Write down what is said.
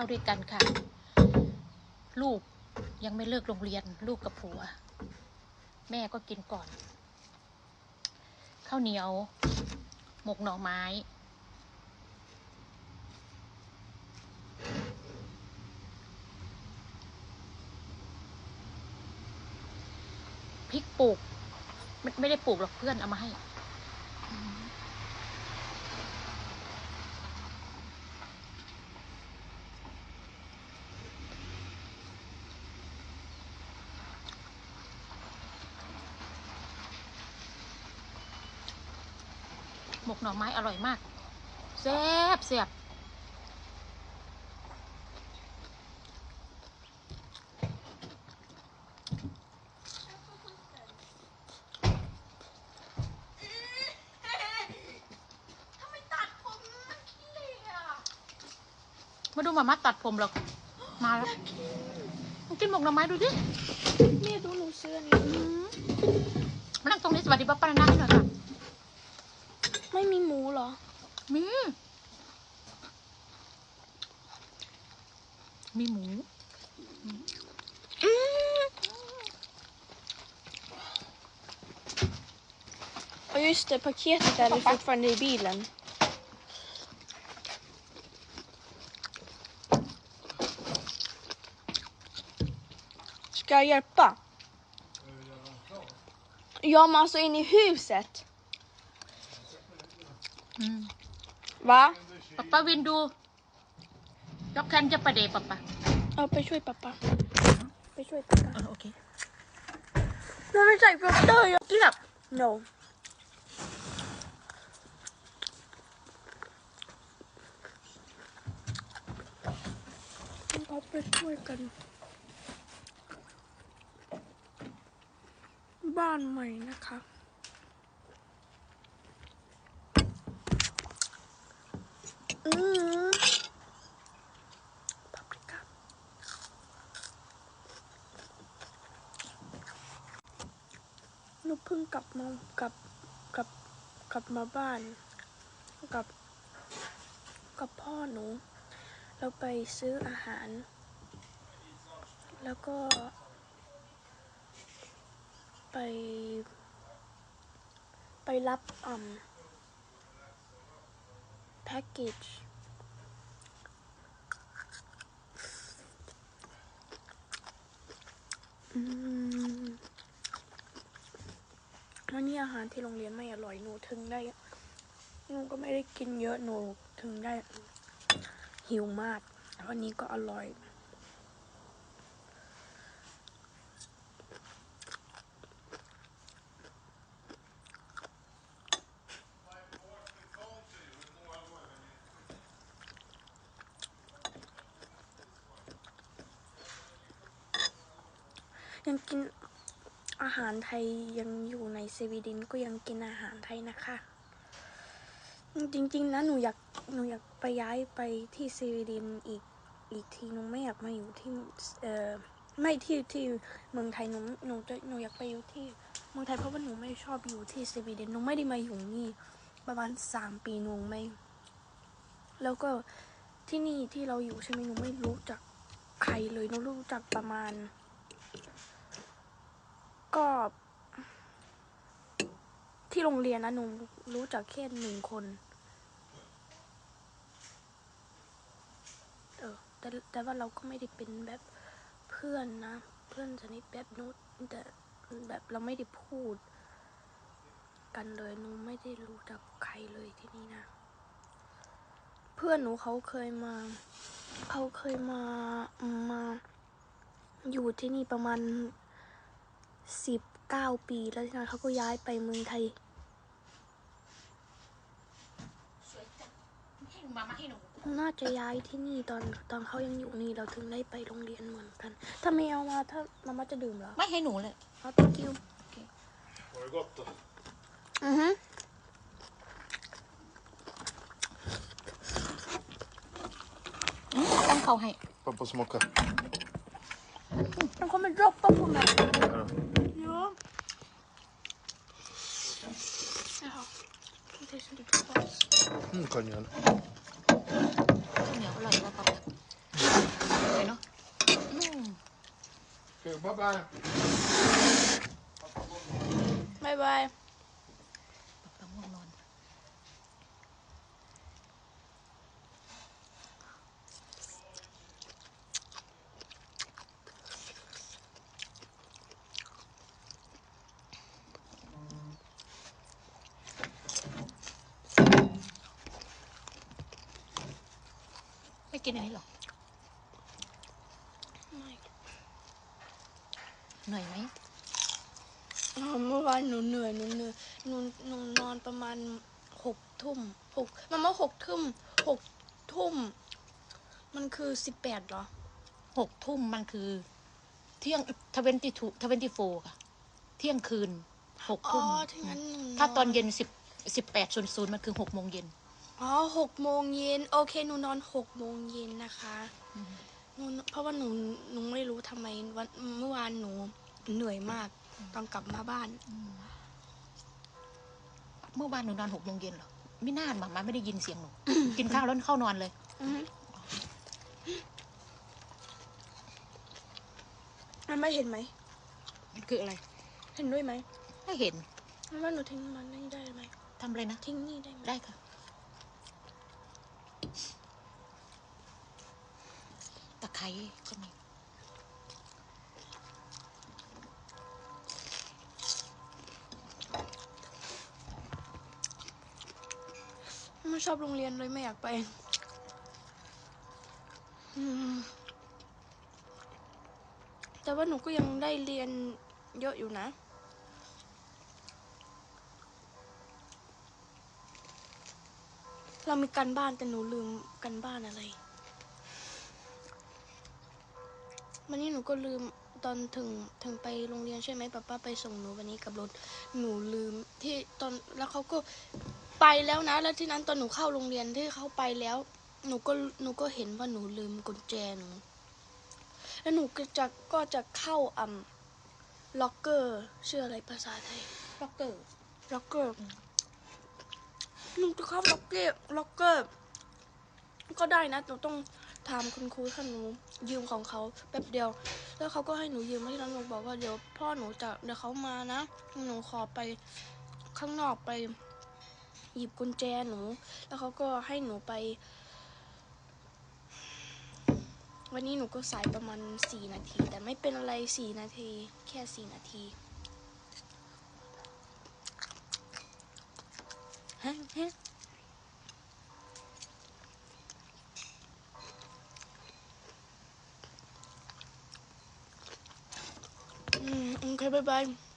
ข้าวด้วยกันค่ะ ลูกยังไม่เลิกโรงเรียน ลูกกับผัว แม่ก็กินก่อน ข้าวเหนียว หมกหน่อไม้ พริกปลูก ไม่ไม่ได้ปลูกหรอกเพื่อนเอามาให้ หมกหน่อไม้อร่อยมากแซ่บเสียบทำไมตัดผมมันขี้เหร่อะมาดูหมามาตัดผมหรอกมาแล้วมากินหมกหน่อไม้ดูดิแม่ดูหนูเสื้อนี้อืมมานั่งตรงนี้สวัสดีป้าปานาให้หน่อยค่ะ ไม่มีหมูเหรอ มี มีหมู Ja just det, paketet är fortfarande i bilen. Ska jag hjälpa? Ja men alltså in i huset. อืม Va? ป้าป้าวินดูยกแขนจะประเดป้าป้า Ja, ไปช่วย pappa. ไปช่วย pappa. เออโอเค Jag vill säga för dör jag. เลือก No. Pappa ไปช่วยกัน บ้านใหม่นะคะ อืมปาปริกาหนูเพิ่งกลับมากลับกลับกลับมาบ้านกับกับพ่อหนู เราไปซื้ออาหาร แล้วก็ ไป ไปรับอ่า package. วันนี้อาหารที่โรงเรียนไม่อร่อยหนูถึงได้หนูก็ไม่ได้กินเยอะหนูถึงได้หิวมากวันนี้ก็อร่อย ยังกินอาหารไทยยังอยู่ในสวีเดนก็ยังกินอาหารไทยนะคะ จริงๆนะหนูอยากหนูอยากไปย้ายไปที่สวีเดนอีกอีกทีหนูไม่อยากมาอยู่ที่เอ่อไม่ที่ที่เมืองไทยหนูหนูจะหนูอยากไปอยู่ที่เมืองไทยเพราะว่าหนูไม่ชอบอยู่ที่สวีเดนหนูไม่ได้มาอยู่นี่ประมาณสามปีหนูไม่แล้วก็ที่นี่ที่เราอยู่ใช่ไหมหนูไม่รู้จักใครเลยหนูรู้จักประมาณ ก็ ที่โรงเรียนนะหนูรู้จักแค่หนึ่งคน เออแต่แต่ว่าเราก็ไม่ได้เป็นแบบเพื่อนนะ เพื่อนสนิทแบบนู้นแต่แบบเราไม่ได้พูด กันเลยหนูไม่ได้รู้จักใครเลยที่นี่นะเพื่อนหนูเขาเคยมา เขาเคยมามา อยู่ที่นี่ประมาณสิบเก้าปีแล้วทีนั้นเขาก็ย้ายไปเมืองไทย สวยจังให้หนูมามาให้หนูน่าจะย้ายที่นี่ตอนตอนเขายังอยู่นี่เราถึงได้ไปโรงเรียนเหมือนกัน ถ้าไม่เอามาถ้ามามาจะดื่มเหรอไม่ให้หนูเลยเอา thank you Var det gott då? อือฮึอืมต้องเ De kommer droppa på mig. Ja. ja. Jaha. Det är så det droppas. Mm, kan jag. Kan jag. Bye bye. Bye bye. กินอันนี้หรอไม่เหนื่อยไหมอ๋อเมื่อวานหนูเหนื่อยหนูเหนื่อยหนูหนูนอนประมาณหกทุ่มหกมันว่าหกทุ่มหกทุ่ม มันคือสิบแปดเหรอหกทุ่มมันคือ เที่ยงทเวนตี้ทูทเวนตี้โฟค่ะ เที่ยงคืนหกอ๋อทุ่ม ถ้างั้นหนูถ้าตอนเย็นสิบสิบแปดศูนย์ศูนย์มันคือหกโมงเย็น อ๋อหกโมงเย็นโอเคหนูนอนหกโมงเย็นนะคะหนูเพราะว่าหนูหนูไม่รู้ทำไมวันเมื่อวานหนูเหนื่อยมากตอนกลับมาบ้าน เมื่อวานหนูนอนหกโมงเย็นเหรอไม่น่าหมามาไม่ได้ยินเสียงหนู กินข้าวแล้วเข้านอนเลยอือฮึมันไม่เห็นไหมคืออะไรเห็นด้วยไหมไม่เห็นมันว่าหนูทิ้งมันนี่ได้ไหมทำอะไรนะ ทิ้งนี่ได้ไหมได้ค่ะ ตะไคร้ ก็มีไม่ชอบโรงเรียนเลยไม่อยากไปแต่ว่าหนูก็ยังได้เรียนเยอะอยู่นะ เรามีการบ้านแต่หนูลืมการบ้านอะไร วันนี้หนูก็ลืมตอนถึงถึงไปโรงเรียนใช่ไหมป้าป้าไปส่งหนูวันนี้กับรถหนูลืมที่ตอนแล้วเขาก็ไปแล้วนะ แล้วที่นั้นตอนหนูเข้าโรงเรียนที่เขาไปแล้ว หนูก็หนูก็เห็นว่าหนูลืมกุญแจหนูแล้วหนูก็จะก็จะเข้าอ่ำล็อกเกอร์ชื่ออะไรภาษาไทยล็อกเกอร์ล็อกเกอร์หนูจะเข้าล็อกเกอร์ล็อกเกอร์ ก็ได้นะหนูต้อง ถามคุณครูถ้าหนูยืมของเขาแป๊บเดียว แล้วเขาก็ให้หนูยืมแล้วที่นั้นหนูบอกว่าเดี๋ยวพ่อหนูจะเดี๋ยวเขามานะหนูขอไปข้างนอกไป หยิบกุญแจหนู แล้วเขาก็ให้หนูไป วันนี้หนูก็สายประมาณสี่นาที แต่ไม่เป็นอะไรสี่นาที แค่สี่นาทีฮะ ฮะ